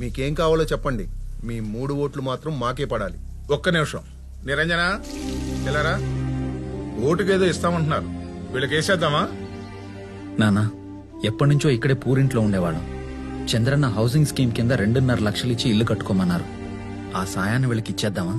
మీకేం కావాలో చెప్పండి. మీ మూడు ఓట్లు మాత్రం మాకే పడాలి. ఒక్క నిమిషం. నిరంజన ఇలారా ఓటుకేదో ఇస్తామంటున్నారు. వీళ్ళకి వేసేద్దామా? నానా ఎప్పటినుంచో ఇక్కడే పూరింట్లో ఉండేవాళ్ళం. చంద్రన్న హౌసింగ్ స్కీమ్ కింద రెండున్నర లక్షలు ఇచ్చి ఇల్లు కట్టుకోమన్నారు. ఆ సాయాన్ని వీళ్ళకి ఇచ్చేద్దామా?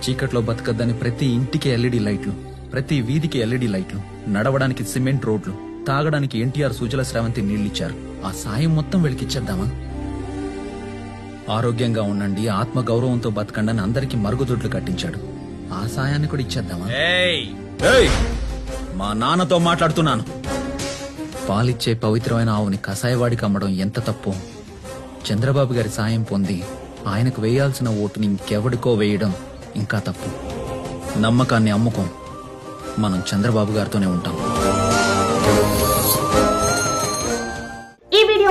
చీకట్లో బతకద్దని ప్రతి ఇంటికి ఎల్ఈడి లైట్లు ప్రతి వీధికి ఎల్ఈడి లైట్లు నడవడానికి సిమెంట్ రోడ్లు తాగడానికి ఎన్టీఆర్ సుజల స్రవంతి నీళ్ళిచ్చారు. ఆ సాయం మొత్తం వీళ్ళకి ఇచ్చేద్దామా? ఆరోగ్యంగా ఉండండి ఆత్మ గౌరవంతో బతకండి అని అందరికీ మరుగుదొడ్లు కట్టించాడు. ఆ సాయాన్ని కూడా ఇచ్చేద్దామా? ఏయ్! మా నాన్నతో మాట్లాడుతున్నాను. పాలిచ్చే పవిత్రమైన ఆవుని కసాయవాడికి అమ్మడం ఎంత తప్పు? చంద్రబాబు గారి సాయం పొంది ఆయనకు వేయాల్సిన ఓటుని ఇంకెవడికో వేయడం ఇంకా తప్పు. నమ్మకాన్ని అమ్ముకోం. మనం చంద్రబాబు గారితోనే ఉంటాం.